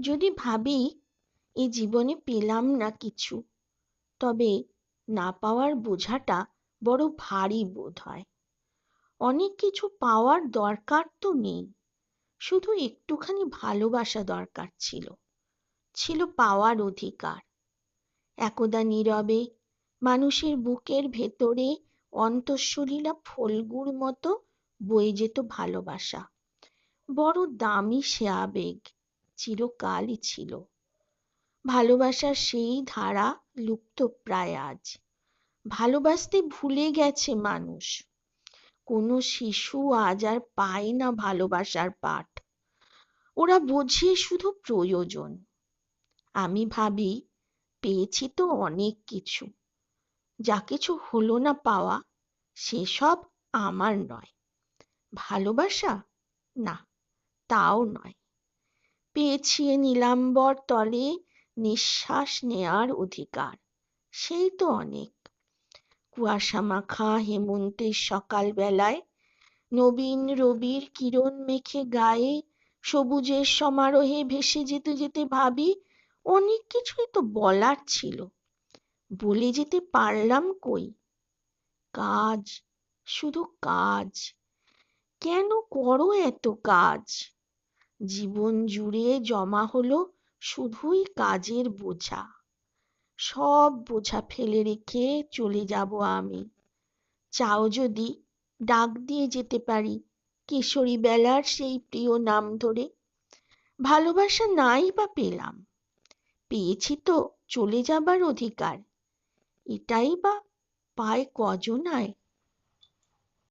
যদি ভাবি, এ জীবনে পেলাম না কিছু, তবে না পাওয়ার বোঝাটা বড় ভারী বোধ হয়। অনেক কিছু পাওয়ার দরকার তো নেই, শুধু একটুখানি ভালোবাসা দরকার ছিল ছিল পাওয়ার অধিকার। একদা নীরবে, মানুষের বুকের ভেতরে অন্তঃসলীলা ফল্গুর মতো বয়ে যেত ভালোবাসা, বড় দামি সে আবেগ। চিরকালই ছিল। ভালোবাসার সেই ধারা লুপ্ত প্রায় আজ। ভালোবাসতে ভুলে গেছে মানুষ। কোনো শিশু আজ আর পায় না ভালোবাসার পাঠ। ওরা বোঝে শুধু প্রয়োজন। আমি ভাবি, পেয়েছি তো অনেক কিছু। যা কিছু হলো না পাওয়া সেসব আমার নয়। ভালোবাসা? না, তাও নয়। পেয়েছি নীলাম্বর তলে, নিঃশ্বাস নেয়ার অধিকার। সেই তো অনেক। কুয়াশা মাখা হেমন্তের সকাল বেলায় নবীন রবির কিরণ মেখে গায়ে, সবুজের সমারোহে ভেসে যেতে যেতে ভাবি, অনেক কিছুই তো বলার ছিল। বলে যেতে পারলাম কই? কাজ, শুধু কাজ। কেন করো এত কাজ? জীবন জুড়ে জমা হলো শুধুই কাজের বোঝা। সব বোঝা ফেলে রেখে চলে যাব আমি। চাও যদি ডাক দিয়ে যেতে পারি কিশোরী বেলার সেই প্রিয় নাম ধরে। ভালোবাসা নাই বা পেলাম। পেয়েছি তো চলে যাবার অধিকার। এটাই বা পায় কজনায়